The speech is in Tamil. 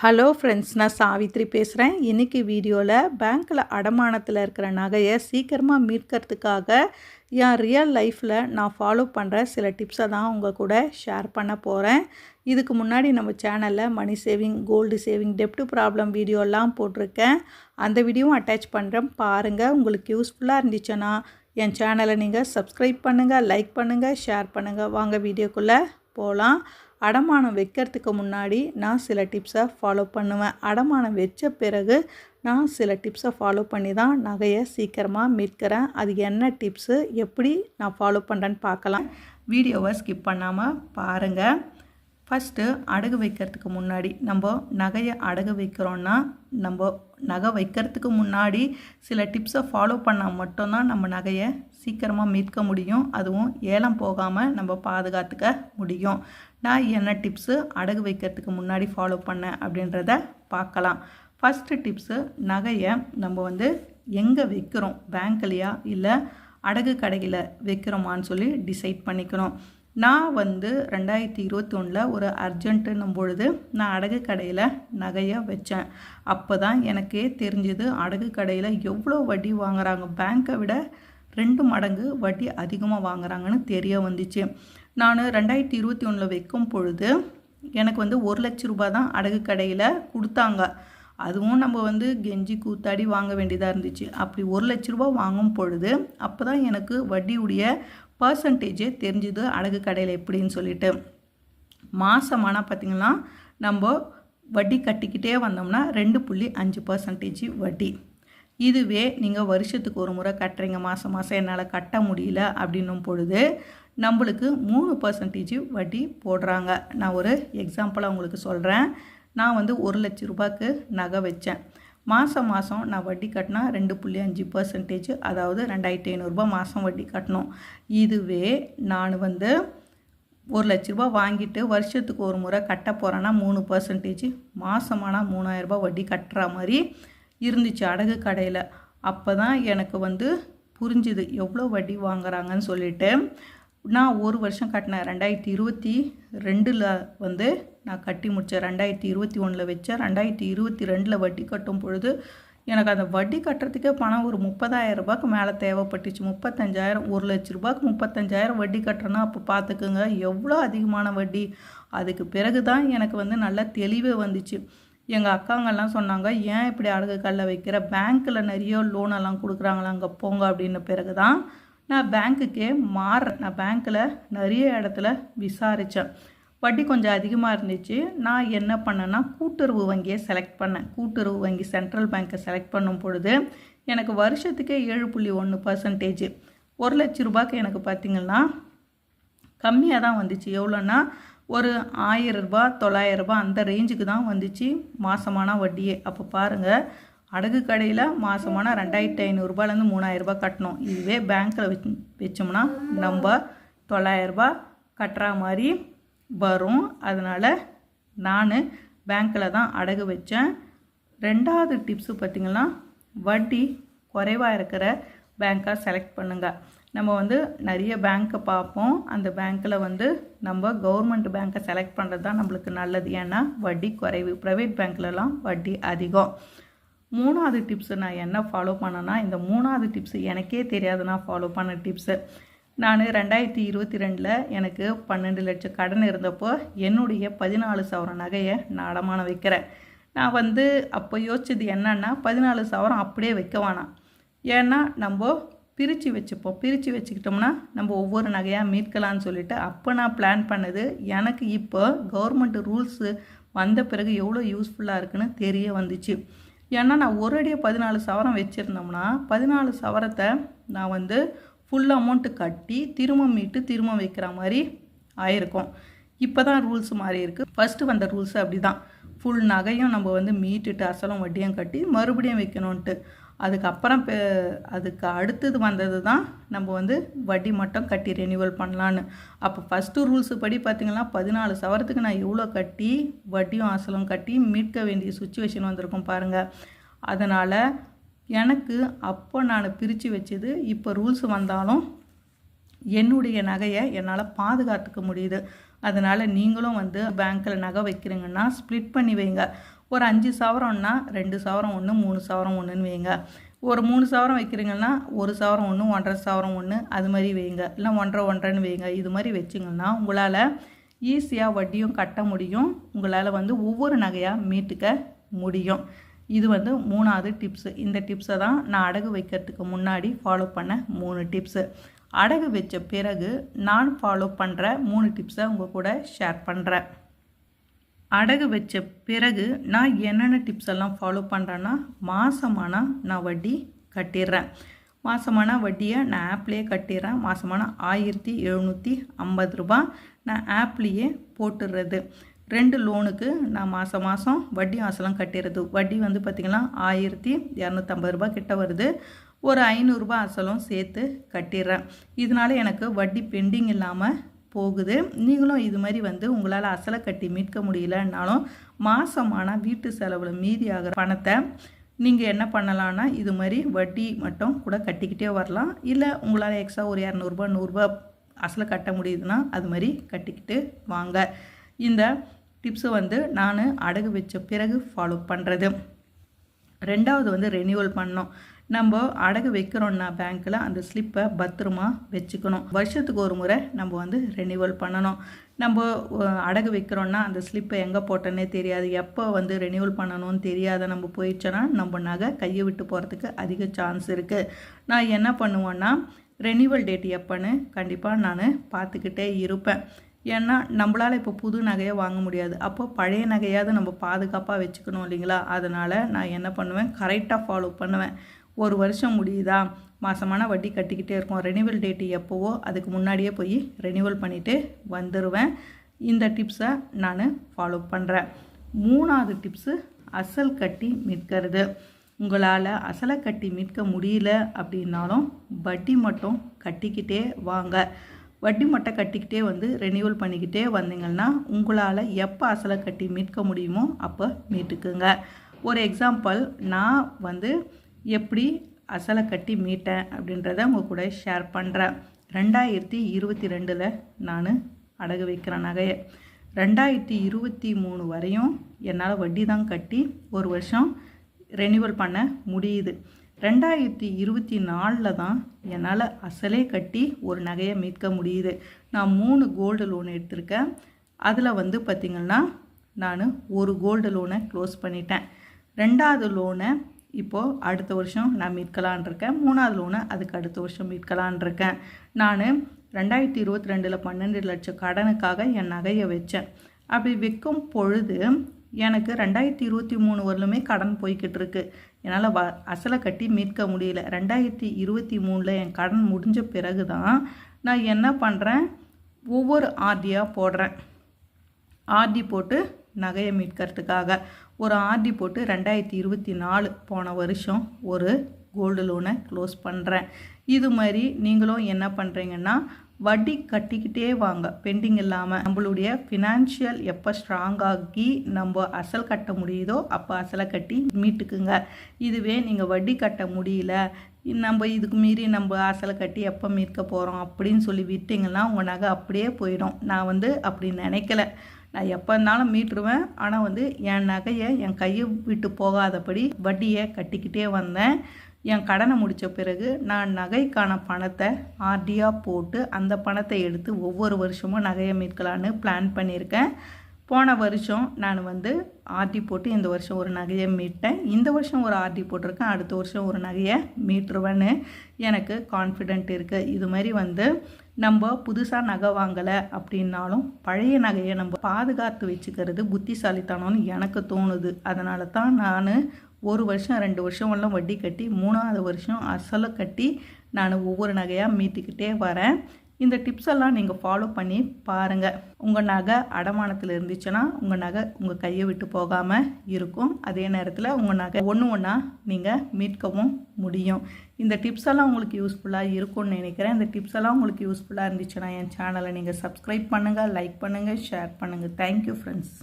ஹலோ ஃப்ரெண்ட்ஸ் நான் சாவித்ரி பேசுகிறேன் இன்றைக்கி வீடியோவில் பேங்க்கில் அடமானத்தில் இருக்கிற நகையை சீக்கிரமாக மீட்கிறதுக்காக என் ரியல் லைஃப்பில் நான் ஃபாலோ பண்ணுற சில டிப்ஸை தான் உங்கள் கூட ஷேர் பண்ண போகிறேன் இதுக்கு முன்னாடி நம்ம சேனலில் மணி சேவிங் கோல்டு சேவிங் டெப்ட் ப்ராப்ளம் வீடியோலாம் போட்டிருக்கேன். அந்த வீடியோவும் அட்டாச் பண்ணுறேன் பாருங்கள் உங்களுக்கு யூஸ்ஃபுல்லாக இருந்துச்சுன்னா என் சேனலை நீங்கள் சப்ஸ்கிரைப் பண்ணுங்கள் லைக் பண்ணுங்கள் ஷேர் பண்ணுங்கள் வாங்க வீடியோக்குள்ளே போகலாம் அடமானம் வைக்கிறதுக்கு முன்னாடி நான் சில டிப்ஸை ஃபாலோ பண்ணுவேன். அடமானம் வச்ச பிறகு நான் சில டிப்ஸை ஃபாலோ பண்ணி தான் நகையை சீக்கிரமாக மீட்கிறேன். அது என்ன டிப்ஸு எப்படி நான் ஃபாலோ பண்ணுறேன்னு பார்க்கலாம். வீடியோவை ஸ்கிப் பண்ணாமல் பாருங்கள் ஃபஸ்ட்டு அடகு வைக்கிறதுக்கு முன்னாடி நம்ம நகையை அடகு வைக்கிறோன்னா நம்ம நகை வைக்கிறதுக்கு முன்னாடி சில டிப்ஸை ஃபாலோ பண்ணால் மட்டும்தான் நம்ம நகையை சீக்கிரமாக மீட்க முடியும். அதுவும் ஏலம் போகாமல் நம்ம பாதுகாத்துக்க முடியும். நான் என்ன டிப்ஸு அடகு வைக்கிறதுக்கு முன்னாடி ஃபாலோ பண்ணேன் அப்படின்றத பார்க்கலாம். ஃபஸ்ட்டு டிப்ஸு நகையை நம்ம வந்து எங்கே வைக்கிறோம்? பேங்க்லையா இல்லை அடகு கடையில் வைக்கிறோமான்னு சொல்லி டிசைட் பண்ணிக்கணும். நான் வந்து ரெண்டாயிரத்தி இருபத்தி ஒன்றில் ஒரு அர்ஜென்ட்டுன்னும் பொழுது நான் அடகு கடையில் நகையை வச்சேன். அப்போ தான் எனக்கே தெரிஞ்சது அடகு கடையில் எவ்வளோ வட்டி வாங்குறாங்க. பேங்க்கை விட ரெண்டு மடங்கு வட்டி அதிகமாக வாங்குறாங்கன்னு தெரிய வந்துச்சு. நான் ரெண்டாயிரத்தி இருபத்தி ஒன்றில் வைக்கும் பொழுது எனக்கு வந்து ஒரு லட்ச ரூபாய் தான் அடகு கடையில் கொடுத்தாங்க. அதுவும் நம்ம வந்து கெஞ்சி கூத்தாடி வாங்க வேண்டியதாக இருந்துச்சு. அப்படி ஒரு லட்ச ரூபா வாங்கும் பொழுது அப்போ தான் எனக்கு வட்டியுடைய பர்சன்டேஜே தெரிஞ்சுது அழகு கடையில் எப்படின்னு சொல்லிட்டு. மாதமானால் பார்த்திங்கன்னா நம்ம வட்டி கட்டிக்கிட்டே வந்தோம்னா ரெண்டு புள்ளி அஞ்சு பர்சன்டேஜ் வட்டி. இதுவே நீங்கள் வருஷத்துக்கு ஒரு முறை கட்டுறீங்க மாதம் மாதம் என்னால் கட்ட முடியல அப்படின்னும் பொழுது நம்மளுக்கு மூணு பர்சன்டேஜ் வட்டி போடுறாங்க. நான் ஒரு எக்ஸாம்பிளாக உங்களுக்கு சொல்கிறேன் நான் வந்து ஒரு லட்ச ரூபாய்க்கு நகை வச்சேன். மாதம் மாதம் நான் வட்டி கட்டினா ரெண்டு புள்ளி அஞ்சு பர்சன்டேஜ் அதாவது ரெண்டாயிரத்தி ஐநூறுரூபா மாதம் வட்டி கட்டணும். இதுவே நான் வந்து ஒரு லட்ச ரூபா வாங்கிட்டு வருஷத்துக்கு ஒரு முறை கட்ட போகிறேன்னா மூணு பர்சன்டேஜ் மாதமானால் மூணாயிரரூபா வட்டி கட்டுற மாதிரி இருந்துச்சு அடகு கடையில். அப்போ தான் எனக்கு வந்து புரிஞ்சுது எவ்வளோ வட்டி வாங்குறாங்கன்னு சொல்லிட்டு நான் ஒரு வருஷம் கட்டினேன் ரெண்டாயிரத்தி இருபத்தி ரெண்டில் வந்து நான் கட்டி முடித்தேன் ரெண்டாயிரத்தி இருபத்தி ஒன்றில் வச்சேன் ரெண்டாயிரத்தி இருபத்தி ரெண்டில் வட்டி கட்டும் பொழுது எனக்கு அந்த வட்டி கட்டுறதுக்கே பணம் ஒரு முப்பதாயிரம் ரூபாய்க்கு மேலே தேவைப்பட்டுச்சு. முப்பத்தஞ்சாயிரம் ஒரு லட்ச ரூபாய்க்கு முப்பத்தஞ்சாயிரம் வட்டி கட்டுறேன்னா அப்போ பார்த்துக்குங்க எவ்வளோ அதிகமான வட்டி. அதுக்கு பிறகு தான் எனக்கு வந்து நல்லா தெளிவே வந்துச்சு. எங்கள் அக்காங்கெல்லாம் சொன்னாங்க ஏன் இப்படி அடகு கல்ல வைக்கிற? பேங்க்கில் நிறைய லோனெல்லாம் கொடுக்குறாங்களா அங்கே போங்க அப்படின்ன பிறகு தான் நான் பேங்க்குக்கே மாறுறேன் நான் பேங்க்கில் நிறைய இடத்துல விசாரித்தேன். வட்டி கொஞ்சம் அதிகமாக இருந்துச்சு. நான் என்ன பண்ணேன்னா கூட்டுறவு வங்கியை செலக்ட் பண்ணேன். கூட்டுறவு வங்கி சென்ட்ரல் பேங்க்கை செலக்ட் பண்ணும் பொழுது எனக்கு வருஷத்துக்கே ஏழு புள்ளி ஒன்று பர்சன்டேஜ் ஒரு லட்ச ரூபாய்க்கு எனக்கு பார்த்திங்கன்னா கம்மியாக தான் வந்துச்சு. எவ்வளோன்னா ஒரு ஆயிரம் ரூபா தொள்ளாயிரம் ரூபா அந்த ரேஞ்சுக்கு தான் வந்துச்சு மாதமான வட்டியே. அப்போ பாருங்கள் அடகு கடையில் மாதமான ரெண்டாயிரத்தி ஐநூறுரூபாலேருந்து மூணாயிரரூபா கட்டணும். இதுவே பேங்க்கில் வச் வச்சோம்னா நம்ம தொள்ளாயிரரூபா கட்டுற மாதிரி வரும். அதனால் நான் பேங்க்கில் தான் அடகு வச்சேன். ரெண்டாவது டிப்ஸு பார்த்திங்கன்னா வட்டி குறைவாக இருக்கிற பேங்க்காக செலக்ட் பண்ணுங்கள் நம்ம வந்து நிறைய பேங்க்கை பார்ப்போம். அந்த பேங்க்கில் வந்து நம்ம கவர்மெண்ட் பேங்க்கை செலக்ட் பண்ணுறது தான் நம்மளுக்கு நல்லது. ஏன்னா வட்டி குறைவு. ப்ரைவேட் பேங்க்லலாம் வட்டி அதிகம். மூணாவது டிப்ஸு நான் என்ன ஃபாலோ பண்ணேன்னா இந்த மூணாவது டிப்ஸு எனக்கே தெரியாது நான் ஃபாலோ பண்ண டிப்ஸு நான் ரெண்டாயிரத்தி இருபத்தி ரெண்டில் எனக்கு பன்னெண்டு லட்சம் கடன் இருந்தப்போ என்னுடைய பதினாலு சவரம் நகையை நான் அடமானம் வைக்கிறேன். நான் வந்து அப்போ யோசிச்சது என்னன்னா பதினாலு சவரம் அப்படியே வைக்க வேணாம். ஏன்னா நம்ம பிரித்து வச்சுப்போம். பிரித்து வச்சுக்கிட்டோம்னா நம்ம ஒவ்வொரு நகையாக மீட்கலான்னு சொல்லிட்டு அப்போ நான் பிளான் பண்ணது எனக்கு இப்போ கவர்மெண்ட் ரூல்ஸு வந்த பிறகு எவ்வளோ யூஸ்ஃபுல்லாக இருக்குன்னு தெரிய வந்துச்சு. ஏன்னா நான் ஒரு அடியே பதினாலு சவரம் வச்சுருந்தோம்னா பதினாலு சவரத்தை நான் வந்து ஃபுல் அமௌண்ட்டு கட்டி திரும்ப மீட்டு திரும்ப வைக்கிற மாதிரி ஆயிருக்கும். இப்போ தான் ரூல்ஸ் மாறி இருக்குது ஃபஸ்ட்டு வந்த ரூல்ஸ் அப்படி தான் ஃபுல் நகையும் நம்ம வந்து மீட்டுட்டு அசலும் வட்டியும் கட்டி மறுபடியும் வைக்கணுன்ட்டு அதுக்கப்புறம் அதுக்கு அடுத்தது வந்தது தான் நம்ம வந்து வட்டி மட்டும் கட்டி ரெனியூவல் பண்ணலான்னு. அப்போ ஃபஸ்ட்டு ரூல்ஸு படி பார்த்திங்கன்னா பதினாலு சவரத்துக்கு நான் எவ்வளோ கட்டி வட்டியும் அசலும் கட்டி மீட்க வேண்டிய சுச்சுவேஷன் வந்திருக்கும் பாருங்கள் அதனால் எனக்கு அப்போ நான் பிரித்து வச்சது இப்போ ரூல்ஸ் வந்தாலும் என்னுடைய நகையை என்னால் பாதுகாத்துக்க முடியுது. அதனால் நீங்களும் வந்து பேங்க்கில் நகை வைக்கிறீங்கன்னா ஸ்ப்ளிட் பண்ணி வைங்க. ஒரு அஞ்சு சவரம்னா ரெண்டு சவரம் ஒன்று மூணு சவரம் ஒன்றுன்னு வைங்க. ஒரு மூணு சவரம் வைக்கிறீங்கன்னா ஒரு சவரம் ஒன்று ஒன்றரை சவரம் ஒன்று அது மாதிரி வைங்க. இல்லை ஒன்றரை ஒன்றரைன்னு வைங்க. இது மாதிரி வச்சிங்கன்னா உங்களால் ஈஸியாக வட்டியும் கட்ட முடியும். உங்களால் வந்து ஒவ்வொரு நகையாக மீட்டுக்க முடியும். இது வந்து மூணாவது டிப்ஸு இந்த டிப்ஸை தான் நான் அடகு வைக்கிறதுக்கு முன்னாடி ஃபாலோ பண்ண மூணு டிப்ஸு அடகு வச்ச பிறகு நான் ஃபாலோ பண்ணுற மூணு டிப்ஸை உங்கள் கூட ஷேர் பண்ணுறேன் அடகு வச்ச பிறகு நான் என்னென்ன டிப்ஸ் எல்லாம் ஃபாலோ பண்ணுறேன்னா மாதமானா நான் வட்டி கட்டிடுறேன். மாதமான வட்டியை நான் ஆப்லேயே கட்டிடுறேன். மாதமான ஆயிரத்தி எழுநூற்றி ஐம்பது ரூபா நான் ஆப்லேயே போட்டுடுறது. ரெண்டு லோனுக்கு நான் மாதம் மாதம் வட்டி அசலம் கட்டிடுறது. வட்டி வந்து பார்த்திங்கன்னா ஆயிரத்தி இரநூத்தம்பது ரூபா கிட்ட வருது. ஒரு ஐநூறுரூபா அசலும் சேர்த்து கட்டிடுறேன். இதனால எனக்கு வட்டி பெண்டிங் இல்லாமல் போகுது. நீங்களும் இது மாதிரி வந்து உங்களால் அசலை கட்டி மீட்க முடியலன்னாலும் மாதமான வீட்டு செலவில் மீதி ஆகிற பணத்தை நீங்கள் என்ன பண்ணலான்னா இது மாதிரி வட்டி மட்டும் கூட கட்டிக்கிட்டே வரலாம். இல்லை உங்களால் எக்ஸ்ட்ரா ஒரு இரநூறுபா நூறுரூபா அசலை கட்ட முடியுதுன்னா அது மாதிரி கட்டிக்கிட்டு வாங்க. இந்த டிப்ஸை வந்து நான் அடகு வச்ச பிறகு ஃபாலோ பண்ணுறது ரெண்டாவது வந்து ரெனியூவல் பண்ணோம் நம்ம அடகு வைக்கிறோன்னா பேங்க்கில் அந்த ஸ்லிப்பை பத்திரமா வச்சுக்கணும். வருஷத்துக்கு ஒரு முறை நம்ம வந்து ரெனியூவல் பண்ணணும். நம்ம அடகு வைக்கிறோன்னா அந்த ஸ்லிப்பை எங்கே போட்டோன்னே தெரியாது. எப்போ வந்து ரெனியூவல் பண்ணணும்னு தெரியாத நம்ம போயிடுச்சோன்னா நம்ம நகை கையை விட்டு போகிறதுக்கு அதிக சான்ஸ் இருக்குது நான் என்ன பண்ணுவேன்னா ரெனியூவல் டேட் எப்போன்னு கண்டிப்பாக நான் பார்த்துக்கிட்டே இருப்பேன். ஏன்னா நம்மளால் இப்போ புது நகையை வாங்க முடியாது. அப்போ பழைய நகையாவது நம்ம பாதுகாப்பாக வச்சுக்கணும் இல்லைங்களா? அதனால் நான் என்ன பண்ணுவேன்? கரெக்டாக ஃபாலோ பண்ணுவேன். ஒரு வருஷம் முடியுதா? மாதமான வட்டி கட்டிக்கிட்டே இருக்கும். ரெனிவல் டேட்டு எப்போவோ? அதுக்கு முன்னாடியே போய் ரெனிவல் பண்ணிவிட்டு வந்துடுவேன் இந்த டிப்ஸை நான் ஃபாலோ பண்ணுறேன் மூணாவது டிப்ஸு அசல் கட்டி மீட்கிறது. உங்களால் அசலை கட்டி மீட்க முடியல அப்படின்னாலும் வட்டி மட்டும் கட்டிக்கிட்டே வாங்க. வட்டி மட்டும் கட்டிக்கிட்டே வந்து ரெனியூவல் பண்ணிக்கிட்டே வந்தீங்கன்னா உங்களால் எப்போ அசலை கட்டி மீட்க முடியுமோ அப்போ மீட்டுக்குங்க. ஒரு எக்ஸாம்பிள் நான் வந்து எப்படி அசலை கட்டி மீட்டேன் அப்படின்றத உங்கள் கூட ஷேர் பண்ணுறேன் ரெண்டாயிரத்தி இருபத்தி ரெண்டில் நான் அடகு வைக்கிறேன் நகையை. ரெண்டாயிரத்தி இருபத்தி மூணு வரையும் என்னால் வட்டி தான் கட்டி ஒரு வருஷம் ரெனியூவல் பண்ண முடியுது. ரெண்டாயிரத்தி இருபத்தி நாலில் தான் என்னால் அசலே கட்டி ஒரு நகையை மீட்க முடியுது. நான் மூணு கோல்டு லோன் எடுத்திருக்கேன். அதில் வந்து பார்த்திங்கன்னா நான் ஒரு கோல்டு லோனை க்ளோஸ் பண்ணிட்டேன். ரெண்டாவது லோனை இப்போது அடுத்த வருஷம் நான் மீட்கலான் இருக்கேன். மூணாவது லோனை அதுக்கு அடுத்த வருஷம் மீட்கலான் இருக்கேன். நான் ரெண்டாயிரத்தி இருபத்தி ரெண்டில் பன்னெண்டு லட்சம் கடனுக்காக என் நகையை வச்சேன். அப்படி விற்கும் பொழுது எனக்கு ரெண்டாயிரத்தி இருபத்தி மூணு வரலுமே கடன் போய்கிட்டு இருக்கு. என்னால் வ அசலை கட்டி மீட்க முடியல. ரெண்டாயிரத்தி இருபத்தி மூணில் என் கடன் முடிஞ்ச பிறகு தான் நான் என்ன பண்ணுறேன் ஒவ்வொரு ஆர்டியாக போடுறேன். ஆர்டி போட்டு நகையை மீட்கிறதுக்காக. ஒரு ஆர்டி போட்டு ரெண்டாயிரத்தி இருபத்தி நாலு போன வருஷம் ஒரு கோல்டு லோனை க்ளோஸ் பண்ணுறேன் இது மாதிரி நீங்களும் என்ன பண்ணுறீங்கன்னா வட்டி கட்டிக்கிட்டே வாங்க. பெண்டிங் இல்லாமல் நம்மளுடைய ஃபினான்ஷியல் எப்போ ஸ்ட்ராங்காகி நம்ம அசல் கட்ட முடியுதோ அப்போ அசலை கட்டி மீட்டுக்குங்க. இதுவே நீங்கள் வட்டி கட்ட முடியல நம்ம இதுக்கு மீறி நம்ம அசலை கட்டி எப்போ மீட்க போகிறோம் அப்படின்னு சொல்லி விட்டிங்கன்னா உங்கள் நகை அப்படியே போயிடும். நான் வந்து அப்படி நினைக்கல. நான் எப்போ இருந்தாலும் மீட்டுருவேன். ஆனால் வந்து என் நகையை என் கையை விட்டு போகாதபடி வட்டியை கட்டிக்கிட்டே வந்தேன். என் கடனை முடித்த பிறகு நான் நகைக்கான பணத்தை ஆர்டியாக போட்டு அந்த பணத்தை எடுத்து ஒவ்வொரு வருஷமும் நகையை மீட்கலான்னு பிளான் பண்ணியிருக்கேன். போன வருஷம் நான் வந்து ஆர்டி போட்டு இந்த வருஷம் ஒரு நகையை மீட்டேன். இந்த வருஷம் ஒரு ஆர்டி போட்டிருக்கேன். அடுத்த வருஷம் ஒரு நகையை மீட்டுருவேன்னு எனக்கு கான்ஃபிடென்ட் இருக்குது இது மாதிரி வந்து நம்ம புதுசாக நகை வாங்கலை அப்படின்னாலும் பழைய நகையை நம்ம பாதுகாத்து வச்சுக்கிறது புத்திசாலித்தனம்னு எனக்கு தோணுது. அதனால தான் நான் ஒரு வருஷம் ரெண்டு வருஷம் எல்லாம் வட்டி கட்டி மூணாவது வருஷம் அசலை கட்டி நான் ஒவ்வொரு நகையாக மீட்டுக்கிட்டே வரேன். இந்த டிப்ஸ் எல்லாம் நீங்கள் ஃபாலோ பண்ணி பாருங்கள் உங்கள் நகை அடமானத்தில் இருந்துச்சுன்னா உங்கள் நகை உங்கள் கையை விட்டு போகாமல் இருக்கும். அதே நேரத்தில் உங்கள் நகை ஒன்று ஒன்றா நீங்கள் மீட்கவும் முடியும். இந்த டிப்ஸ் எல்லாம் உங்களுக்கு யூஸ்ஃபுல்லாக இருக்கும்னு நினைக்கிறேன். இந்த டிப்ஸ் எல்லாம் உங்களுக்கு யூஸ்ஃபுல்லாக இருந்துச்சுன்னா என் சேனலை நீங்கள் சப்ஸ்கிரைப் பண்ணுங்கள் லைக் பண்ணுங்கள் ஷேர் பண்ணுங்கள் தேங்க்யூ ஃப்ரெண்ட்ஸ்